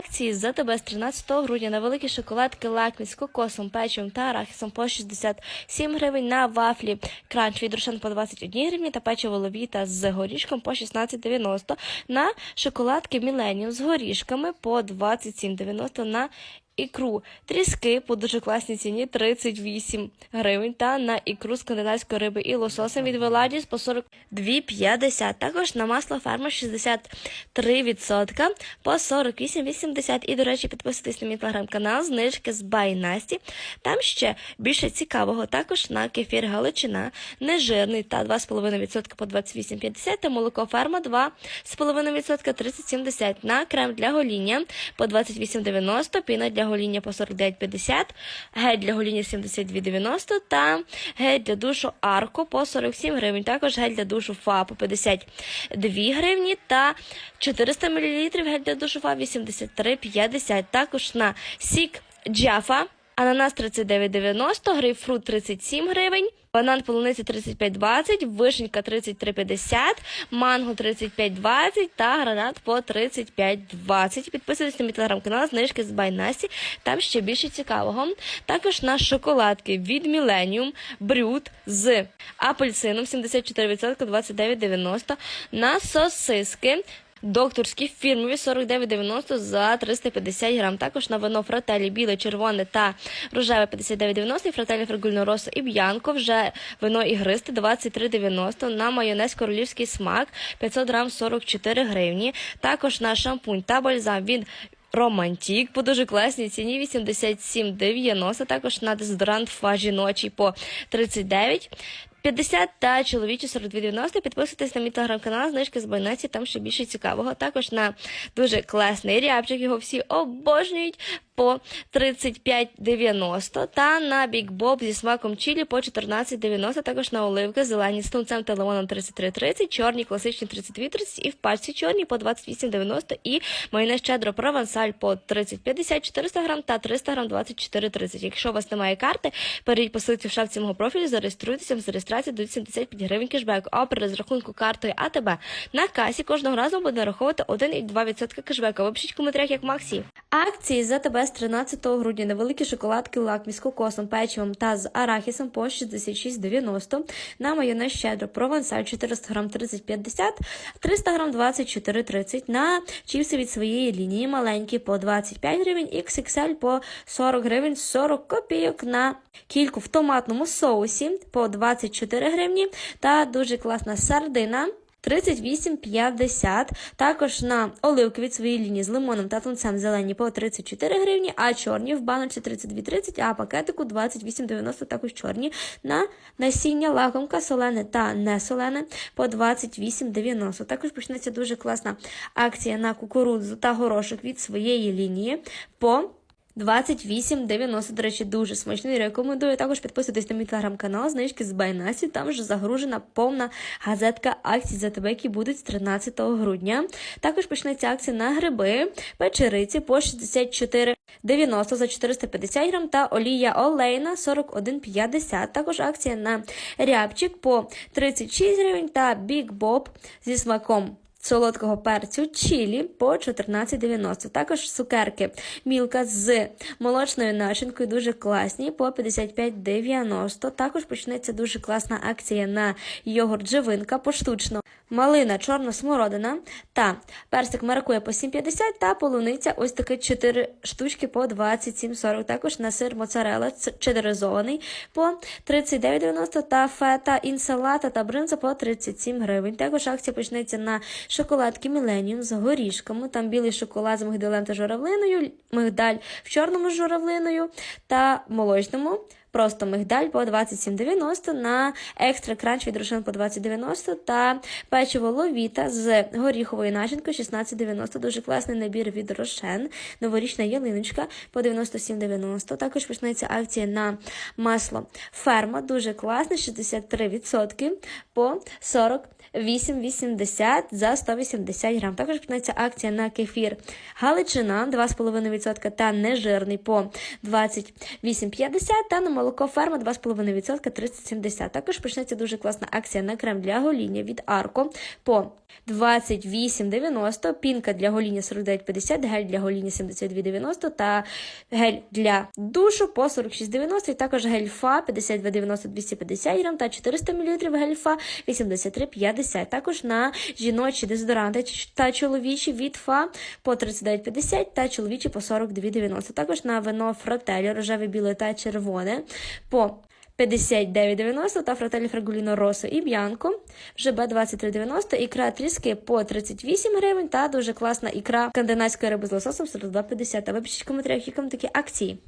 Акції за тебе з 13 грудня на великі шоколадки лакмі з кокосом, печивом та арахісом по 67 гривень, на вафлі. Кранч від Рошен по 21 гривні та печиво ловіта з горішком по 16,90, на шоколадки Міленіум з горішками по 27,90, на ікру тріски по дуже класній ціні 38 гривень та на ікру з кандидатської риби і лососем від Веладіс по 42,50. Також на масло ферма 63% по 48,80. І, до речі, підписуйтесь на мій телеграм-канал, знижки з Байнасті. Там ще більше цікавого. Також на кефір Галичина, нежирний та 2,5% по 28,50 та молоко ферма 2,5% 30,70. На крем для гоління по 28,90, піна для гоління по 49,50, гель для гоління 72,90 та гель для душу Арко по 47 гривень. Також гель для душу Фа по 52 гривні та 400 мл гель для душу Фа 83,50. Також на сік Джафа Ананас 39,90, грейпфрут 37 гривень, банан полуниця 35,20, вишенька 33,50, манго 35,20 та гранат по 35,20. Підписуйтесь на мій телеграм-канал, знижки з Байнасі, там ще більше цікавого. Також на шоколадки від Millennium, брют з апельсином 74%, 29,90, на сосиски Докторські фірмові 49,90 за 350 грам. Також на вино фрателі біле, червоне та рожеве 59,90 і фрателі фрагульно росо і б'янко вже вино ігристе 23,90 на майонез королівський смак 500 грам 44 гривні. Також на шампунь та бальзам від Романтік по дуже класній ціні 87,90. Також на дезодорант фа жіночий по 39. 50 та чоловічі 42,90. Підписуйтесь на мій телеграм-канал, знижки з Байнаці, там ще більше цікавого. Також на дуже класний рябчик, його всі обожнюють по 35,90 та на Big Bob зі смаком чилі по 14,90. Також на оливки зелені з тунцем та лимоном 33,30, чорні класичні 32,30 і в пачці чорні по 28,90 і майонез щедро провансаль по 30,50, 400 грам та 300 грам 24,30. Якщо у вас немає карти, перейдіть по ссылці в шапці мого профілю, зареєструйтеся з реєстрації до 75 гривень кешбеку, а при розрахунку картою АТБ на касі кожного разу буде нараховувати 1,2% кешбеку. Ви пишіть в коментарях, як Максі. Акції за тебе з 13 грудня. На великі шоколадки лакмі з кокосом, печивом та з арахісом по 66,90, на майонез щедро провансаль 400 грам 30,50, 300 грам 24,30, на чіпси від своєї лінії маленькі по 25 гривень, XXL по 40 гривень 40 копійок, на кільку в томатному соусі по 24 гривні. Та дуже класна сардина 38,50. Також на оливки від своєї лінії з лимоном та тунцем зелені по 34 гривні, а чорні в баночці 32,30, а пакетику 28,90 також чорні. На насіння лакомка солене та не солене по 28,90. Також почнеться дуже класна акція на кукурудзу та горошок від своєї лінії по 28,90, до речі, дуже смачний. Рекомендую також підписуйтесь на мій телеграм-канал, знижки з Байнасі. Там вже загружена повна газетка акцій за тебе, які будуть з 13 грудня. Також почнеться акція на гриби, печериці по 64,90 за 450 грам та олія олейна 41,50. Також акція на рябчик по 36 гривень та Big Bob зі смаком солодкого перцю чілі по 14,90. Також цукерки мілка з молочною начинкою дуже класні по 55,90. Також почнеться дуже класна акція на йогурт живинка поштучно. Малина чорна смородина та персик маракує по 7,50 та полуниця ось такі 4 штучки по 27,40. Також на сир моцарелла чедеризований по 39,90 та фета інсалата та бринза по 37 гривень. Також акція почнеться на шоколадки Міленіум з горішками. Там білий шоколад з мигдалем та журавлиною, мигдаль в чорному з журавлиною та молочному. Просто мигдаль по 27,90 на екстра кранч від Рошен по 20,90 та печиво ловіта з горіховою начинкою 16,90. Дуже класний набір від Рошен. Новорічна ялиночка по 97,90. Також почнеться акція на масло ферма. Дуже класне, 63% по 40 8,80 за 180 грам. Також почнеться акція на кефір Галичина 2,5% та нежирний по 28,50 та на молоко ферма 2,5% 30,70. Також почнеться дуже класна акція на крем для гоління від Арко по 28,90, пінка для гоління 49,50, гель для гоління 72,90 та гель для душу по 46,90 і також гель фа 52,90 250 грам та 400 мл гель фа 83,50. Також на жіночі дезодоранти та чоловічі від фа по 39,50 та чоловічі по 42,90. Також на вино фрателі рожеве, біле та червоне по 59,90 та фрателі фрагуліно росо і б'янко вже Б23,90, ікра тріски по 38 гривень та дуже класна ікра скандинавської риби з лососом 42,50. А ви в коментарях, які вам такі акції.